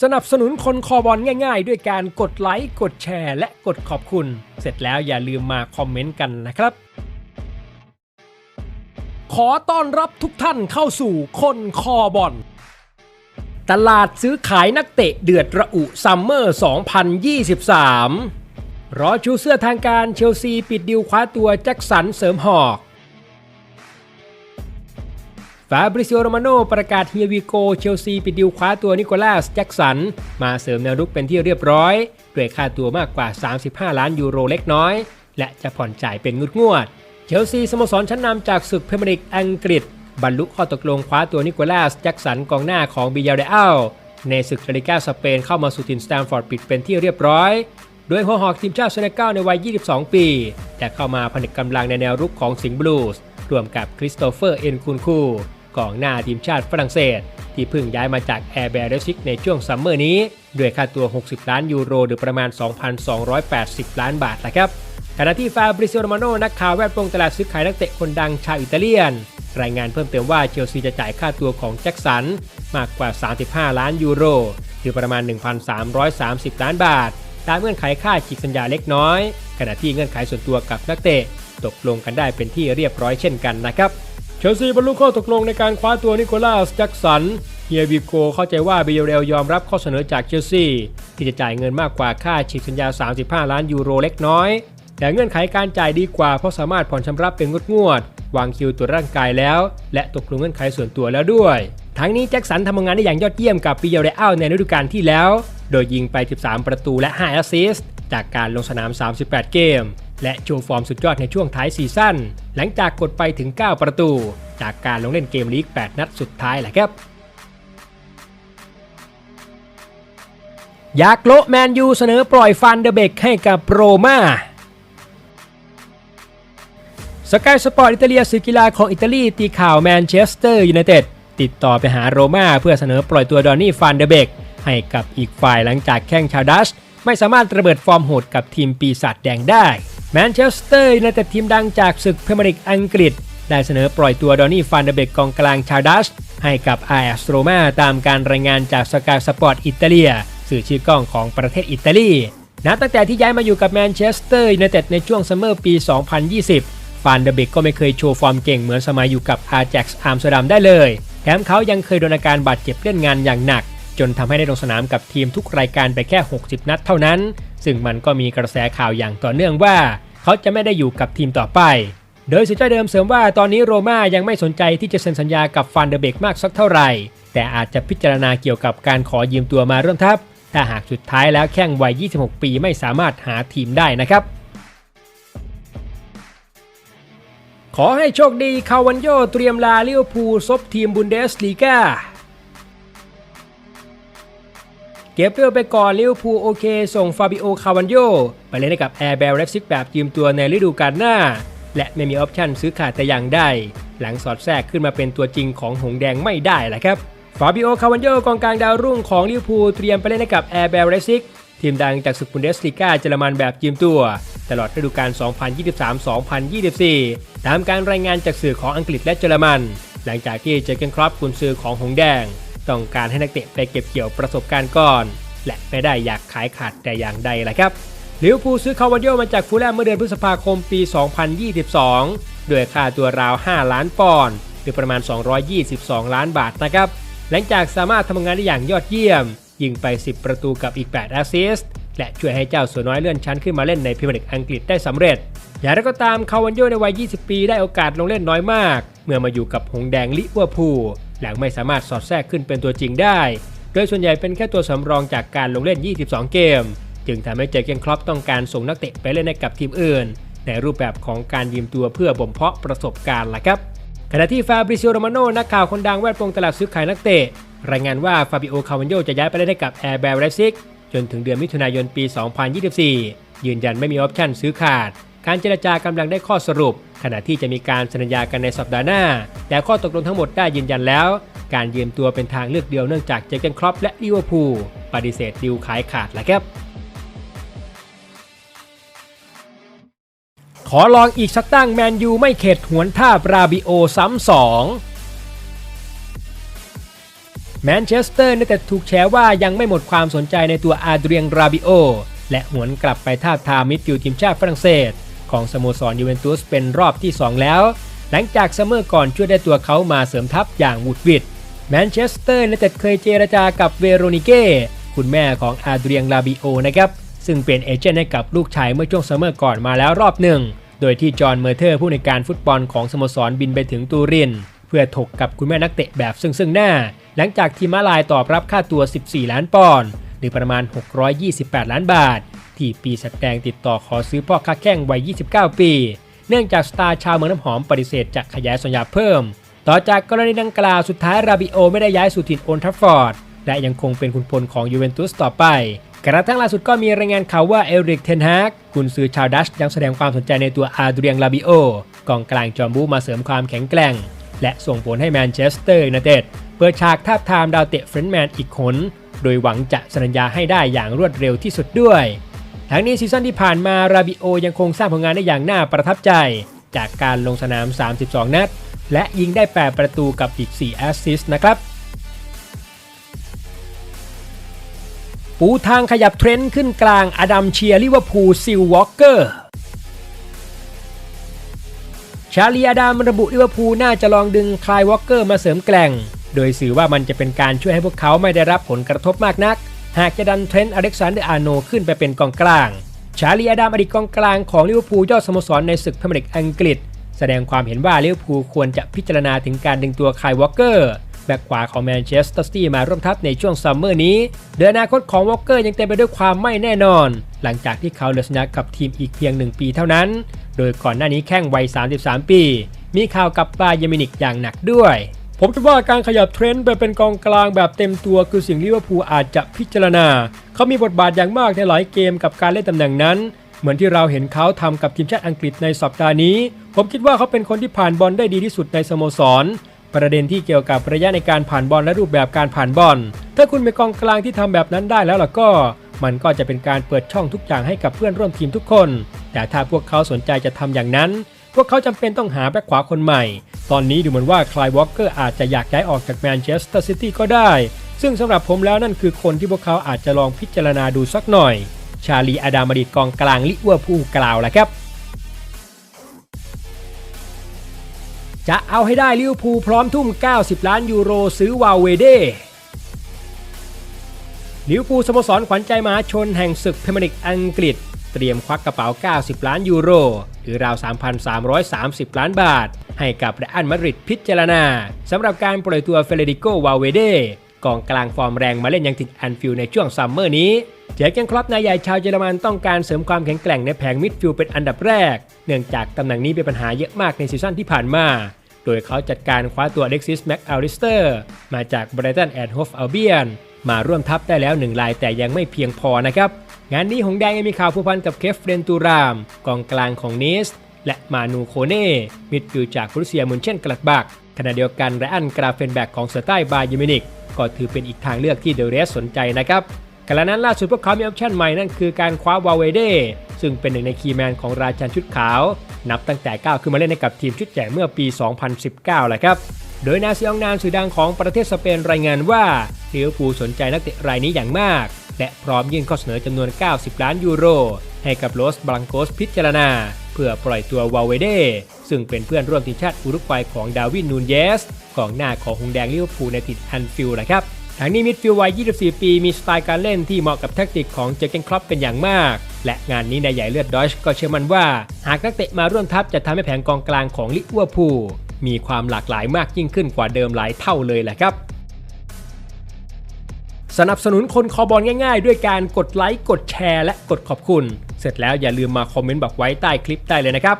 สนับสนุนคนคอบอลง่ายๆ ด้วยการกดไลค์ กดแชร์ และกดขอบคุณ เสร็จแล้วอย่าลืมมาคอมเมนต์กันนะครับ ขอต้อนรับทุกท่านเข้าสู่คนคอบอลตลาดซื้อขายนักเตะเดือดระอุซัมเมอร์ 2023 รอชูเสื้อทางการเชลซีปิดดิวคว้าตัวแจ็คสันเสริมหอก ฟาบริซิโอโรมาโนประกาศเฮียวีโกเชลซีปิดดิวคว้าตัวนิโคลัสแจ็คสัน มาเสริมแนวรุกเป็นที่เรียบร้อย ด้วยค่าตัวมากกว่า 35 ล้านยูโรเล็กน้อย และจะผ่อนจ่ายเป็นงุดงวด เชลซีสโมสรชั้นนำจากศึกพรเมียร์ลีกอังกฤษ บรรลุข้อตกลงคว้าตัวนิโคลัสแจ็คสันกองหน้าของบิยาเรอัลในศึกลาลิกาสเปนเข้ามาสู่ทินสแตมฟอร์ดปิดเป็นที่เรียบร้อยโดยหัวหอกทีมชาติเซเนกัลในวัย 22 ปีจะเข้ามาผนึกกำลังในแนวรุกของสิงห์บลูส์รวมกับคริสโตเฟอร์เอ็นคุนคู กองหน้าทีมชาติฝรั่งเศส ที่เพิ่งย้ายมาจากแอร์แบร์เรซิกในช่วงซัมเมอร์นี้ ด้วยค่าตัว 60 ล้านยูโร หรือประมาณ 2,280 ล้านบาทนะครับขณะที่ฟาบริซิโอโรมาโนนักข่าวแวดวงตลาดซื้อขายนักเตะคนดังชาวอิตาเลียน รายงานเพิ่มเติมว่าเชลซีจะจ่ายค่าตัวของแจ็คสันมากกว่า 35 ล้านยูโร หรือประมาณ 1,330 ล้านบาท ตามเงื่อนไขค่าฉีกสัญญาเล็กน้อย ขณะที่เงื่อนไขส่วนตัวกับนักเตะ ตกลงกันได้เป็นที่เรียบร้อยเช่นกันนะครับ เชลซีบรรลุข้อตกลงในการคว้าตัวนิโคลัสแจ็คสันเฮียบิโกเข้าใจว่าเบเรลยอมรับข้อเสนอจากเชลซีที่จะจ่ายเงินมากกว่าค่าฉีกสัญญา 35 ล้านยูโรเล็กน้อย แต่เงื่อนไขการจ่ายดีกว่าเพราะสามารถผ่อนชำระเป็นงวดๆวางคิวตรวจร่างกายแล้ว และตกลงเงื่อนไขส่วนตัวแล้วด้วย ทั้งนี้แจ็คสันทำงานได้อย่างยอดเยี่ยมกับปิยาเรอัลในฤดูกาลที่แล้ว โดยยิงไป 13 ประตูและ 5 แอสซิสต์จากการลงสนาม 38 เกม และโชว์ฟอร์มสุดยอดในช่วงท้ายซีซั่นหลังจากกดไปถึง 9 ประตู จากการลงเล่นเกมลีก 8 นัดสุดท้ายแหละครับยากโลแมนยูเสนอปล่อยฟันเดเบกให้กับโรมาสกายสปอร์ตอิตาเลียสื่อกีฬาของอิตาลีตีข่าวแมนเชสเตอร์ยูไนเต็ดติดต่อไปหาโรม่าเพื่อเสนอปล่อยตัวดอนนี่ฟันเดเบกให้กับอีกฝ่ายหลังจากแข้งชาวดัช ไม่สามารถระเบิดฟอร์มโหดกับทีมปีศาจแดงได้ แมนเชสเตอร์ยูไนเต็ดทีมดังจากศึกพรีเมียร์ลีกอังกฤษ ได้เสนอปล่อยตัวดอนนี่ฟันเดเบกกองกลางชาวดัชให้กับไอแอสโรมาตามการรายงานจากสกายสปอร์ตอิตาเลีย สื่อชื่อกล้องของประเทศอิตาลีนับตั้งแต่ที่ย้ายมาอยู่กับแมนเชสเตอร์ยูไนเต็ดในช่วงซัมเมอร์ปี 2020 ฟานเดเบกก็ไม่เคยโชว์ฟอร์มเก่งเหมือนสมัยอยู่กับอาแจ็กซ์อาร์มสเตอร์ดัมได้เลย แถมเขายังเคยโดนอาการบาดเจ็บเล่นงานอย่างหนัก จนทำให้ได้ลงสนามกับทีมทุกรายการไปแค่ 60 นัดเท่านั้น ซึ่งมันก็มีกระแสข่าวอย่างต่อเนื่องว่า เขาจะไม่ได้อยู่กับทีมต่อไป โดยสื่อเจ้าเดิมเสริมว่าตอนนี้โรม่ายังไม่สนใจที่จะเซ็นสัญญากับฟานเดเบกมากสักเท่าไหร่ แต่อาจจะพิจารณาเกี่ยวกับการขอยืมตัวมาร่วมทัพ ถ้าหากสุดท้ายแล้วแข้งวัย 26 ปีไม่สามารถหาทีมได้นะครับขอให้โชคดีคาวันโยเตรียมลาลิเวอร์พูลซบทีมบุนเดสลีกา เก็บเรือไปก่อนลิเวอร์พูลโอเค ส่งฟาบิโอ คาวันโย ไปเล่นให้กับแอร์เบลเลฟซิกแบบยืมตัวในฤดูกาลหน้า และไม่มีออปชั่นซื้อขาดแต่อย่างใดหลังสอดแทรกขึ้นมาเป็นตัวจริงของหงแดงไม่ได้แหละครับฟาบิโอ คาวันโยกองกลางดาวรุ่งของลิเวอร์พูลเตรียมไปเล่นให้กับแอร์เบลเลฟซิกทีมดังจากศึกบุนเดสลีกาเยอรมันแบบยืมตัว ตลอดฤดูกาล 2023-2024 ตามการรายงานจากสื่อของอังกฤษและเยอรมัน หลังจากที่เจอเกนครอปกุนซือของหงแดง ต้องการให้นักเตะไปเก็บเกี่ยวประสบการณ์ก่อน และไม่ได้อยากขายขาดแต่อย่างใดแหละครับลิเวอร์พูลซื้อคาวันโยมาจากฟูลแลมเมื่อเดือนพฤษภาคมปี 2022 ด้วยค่าตัวราว 5 ล้านปอนด์หรือประมาณ 222 ล้านบาทนะครับ หลังจากสามารถทำงานได้อย่างยอดเยี่ยม ยิงไป 10 ประตูกับอีก 8 แอสซิสต์และช่วยให้เจ้าสัวน้อยเลื่อนชั้นขึ้นมาเล่นในพรีเมียร์ลีกอังกฤษได้สำเร็จ อย่างไรก็ตามคาวันโยในวัย 20 ปีได้โอกาสลงเล่นน้อยมาก เมื่อมาอยู่กับหงแดงลิเวอร์พูล หลังไม่สามารถสอดแทรกขึ้นเป็นตัวจริงได้ โดยส่วนใหญ่เป็นแค่ตัวสำรองจากการลงเล่น 22 เกม จึงทำให้เจอเกนครอปต้องการส่งนักเตะไปเล่นให้กับทีมอื่น ในรูปแบบของการยืมตัวเพื่อบ่มเพาะประสบการณ์ล่ะครับขณะที่ฟาบริซิโอโรมาโนนักข่าวคนดังแวดวงตลาดซื้อขายนักเตะ รายงานว่าฟาบิโอคาวันโยจะย้ายไปเล่นให้กับแอร์แบลเลซิกจนถึงเดือนมิถุนายนปี 2024 ยืนยันไม่มีออปชั่นซื้อขาด การเจรจากำลังได้ข้อสรุป ขณะที่จะมีการสัญญากันในสัปดาห์หน้า แต่ข้อตกลงทั้งหมดได้ยืนยันแล้ว การยืมตัวเป็นทางเลือกเดียวเนื่องจากเจเกนครอปและลิเวอร์พูลปฏิเสธดิวขายขาดแหละครับขอลองอีกสักตั้งแมนยูไม่เข็ดหวนท่าบราบิโอซ้ำสองแมนเชสเตอร์นแต่ถูกแฉว่ายังไม่หมดความสนใจในตัวอาเดรียงราบิโอ และหวนกลับไปท่าทามมิดฟิลด์ทีมชาติฝรั่งเศส ของสโมสรยูเวนตุสเป็นรอบที่ 2 แล้ว หลังจากซัมเมอร์ก่อนช่วยได้ตัวเขามาเสริมทัพอย่างวุดวิดแมนเชสเตอร์แต่เคยเจรจากับเวโรนิเก้คุณแม่ของอาเดรียงราบิโอนะครับซึ่งเป็นเอเจนต์ให้กับลูกชายเมื่อช่วงซัมเมอร์ก่อนมาแล้วรอบหนึ่ง โดยที่จอห์นเมอร์เทอร์ผู้ในการฟุตบอลของสโมสรบินไปถึงตูริน เพื่อถกกับคุณแม่นักเตะแบบซึ่งซึ่งหน้า หลังจากทีมมาลายตอบรับค่าตัว 14 ล้านปอนด์หรือประมาณ 628 ล้านบาท ที่ปีสแดงติดต่อขอซื้อพ่อค้าแข้งวัย 29 ปี เนื่องจากสตาร์ชาวเมืองน้ำหอมปฏิเสธจะขยายสัญญาเพิ่ม ต่อจากกรณีดังกล่าวสุดท้ายราบิโอไม่ได้ย้ายสู่ถิ่นโอนทัฟฟอร์ด และยังคงเป็นคุณพลของยูเวนตุสต่อไป กระทั่งล่าสุดก็มีรายงานข่าวว่าเอริกเทนฮากกุนซือชาวดัชยังแสดงความสนใจในตัวอาเดรียงลาบิโอกองกลางจอมบูมาเสริมความแข็งแกร่ง และส่งผลให้แมนเชสเตอร์ยูไนเต็ดเปิดฉากทาบทามดาวเตะเฟรนด์แมนอีกคน โดยหวังจะสัญญาให้ได้อย่างรวดเร็วที่สุดด้วย ทั้งนี้ซีซั่นที่ผ่านมาราบิโอยังคงสร้างผลงานได้อย่างน่าประทับใจ จากการลงสนาม 32 นัด และยิงได้ 8 ประตูกับอีก 4 แอสซิสต์นะครับ ปูทางขยับเทรนด์ขึ้นกลางอดัมเชียร์ลิเวอร์พูลซิลวอลเกอร์ชาลีอาดามระบุลิเวอร์พูลน่าจะลองดึงคลายวอลเกอร์มาเสริมแกล่ง โดยสื่อว่ามันจะเป็นการช่วยให้พวกเขาไม่ได้รับผลกระทบมากนัก หากจะดันเทรนต์อเล็กซานเดอร์อาโนขึ้นไปเป็นกองกลาง ชาลีอาดามอดีตกองกลางของลิเวอร์พูลยอดสโมสรในศึกพรีเมียร์ลีกอังกฤษ แสดงความเห็นว่าลิเวอร์พูลควรจะพิจารณาถึงการดึงตัวคลายวอลเกอร์แบ็กขวาของแมนเชสเตอร์ซิตี้มาร่วมทัพในช่วงซัมเมอร์นี้โดยอนาคตของวอลเกอร์ยังเต็มไปด้วยความไม่แน่นอน หลังจากที่เขาเลือสัญญากับทีมอีกเพียง 1 ปีเท่านั้น โดยก่อนหน้านี้แข้งวัย 33 ปี มีข่าวกับบาเยมินิกอย่างหนักด้วย ผมคิดว่าการขยับเทรนด์ไปเป็นกองกลางแบบเต็มตัวคือสิ่งลิเวอร์พูลอาจจะพิจารณา เขามีบทบาทอย่างมากในหลายเกมกับการเล่นตำแหน่งนั้น เหมือนที่เราเห็นเขาทำกับทีมชาติอังกฤษในสัปดาห์นี้ ผมคิดว่าเขาเป็นคนที่ผ่านบอลได้ดีที่สุดในสโมสร ประเด็นที่เกี่ยวกับระยะในการผ่านบอลและรูปแบบการผ่านบอล ถ้าคุณเป็นกองกลางที่ทำแบบนั้นได้แล้วล่ะก็ มันก็จะเป็นการเปิดช่องทุกอย่างให้กับเพื่อนร่วมทีมทุกคน แต่ถ้าพวกเขาสนใจจะทำอย่างนั้นพวกเขาจำเป็นต้องหาแบ็คขวาคนใหม่ ตอนนี้ดูเหมือนว่าคลายวอลเกอร์อาจจะอยากย้ายออกจากแมนเชสเตอร์ซิตี้ก็ได้ ซึ่งสำหรับผมแล้วนั่นคือคนที่พวกเขาอาจจะลองพิจารณาดูสักหน่อย ชาลีอาดามดีตกองกลางลิเวอร์พูลกล่าวแหละครับจะเอาให้ได้ลิเวอร์พูลพร้อมทุ่ม 90 ล้านยูโรซื้อวาเวเดลิเวอร์พูลสโมสรขวัญใจมหาชนแห่งศึกพรีเมียร์ลีกอังกฤษ เตรียมควักกระเป๋า 90 ล้านยูโร หรือราว 3,330 ล้านบาท ให้กับเรอัลมาดริดพิจารณาสำหรับการปล่อยตัวเฟเดริโกวาเวเดกองกลางฟอร์มแรงมาเล่นยังติดแอนฟิลในช่วงซัมเมอร์นี้เจอร์เกนครอปนายใหญ่ชาวเยอรมันต้องการเสริมความแข็งแกร่งในแผงมิดฟิลด์เป็นอันดับแรก เนื่องจากตำแหน่งนี้เป็นปัญหาเยอะมากในซีซั่นที่ผ่านมา โดยเขาจัดการคว้าตัวเล็กซิสแม็กอัลลิสเตอร์มาจากไบรตันแอนด์โฮฟอัลเบียนมาร่วมทัพได้แล้วหนึ่งรายแต่ยังไม่เพียงพอนะครับ งานนี้หงแดงยังมีข่าวผูกพันกับเคฟเรนตูราม กองกลางของนิสและมานูโคเน่มิดฟิลด์จากรุเซียมุนเช่นกลัดบักขณะเดียวกันไรอันกราเฟนแบกของเซอร์ใต้บาเยมินิกก็ถือเป็นอีกทางเลือกที่เดเรสสนใจนะครับกระนั้นล่าสุดพวกเขามีออปชั่นใหม่นั่นคือการคว้าวาเวเดซึ่งเป็นหนึ่งในคีย์แมนของราชันชุดขาว นับตั้งแต่ก้าวขึ้นมาเล่นให้กับทีมชุดใหญ่เมื่อปี 2019แหละครับ โดยนาซิองนานสื่อดังของประเทศสเปนรายงานว่าลิเวอร์พูลสนใจนักเตะรายนี้อย่างมาก และพร้อมยื่นข้อเสนอจำนวน 90 ล้านยูโร ให้กับโลสบลังโกสพิจารณา เพื่อปล่อยตัววาเวเดซึ่งเป็นเพื่อนร่วมทีมชาติอุรุกวัยของดาวินนูนเยสกองหน้าของฮงแดงลิเวอร์พูลในติดแอนฟิลด์นะครับทางนี้มิดฟิลด์วัย 24 ปี มีสไตล์การเล่นที่เหมาะกับแทคติกของเจเกนครอปเป็นอย่างมาก และงานนี้นายใหญ่เลือดดอยช์ก็เชื่อมั่นว่า หากนักเตะมาร่วมทัพจะทำให้แผงกองกลางของลิเวอร์พูลมีความหลากหลายมากยิ่งขึ้นกว่าเดิมหลายเท่าเลยแหละครับ สนับสนุนคนคอบอลง่ายๆ ด้วยการกดไลค์ กดแชร์ และกดขอบคุณ เสร็จแล้วอย่าลืมมาคอมเมนต์บอกไว้ใต้คลิปได้เลยนะครับ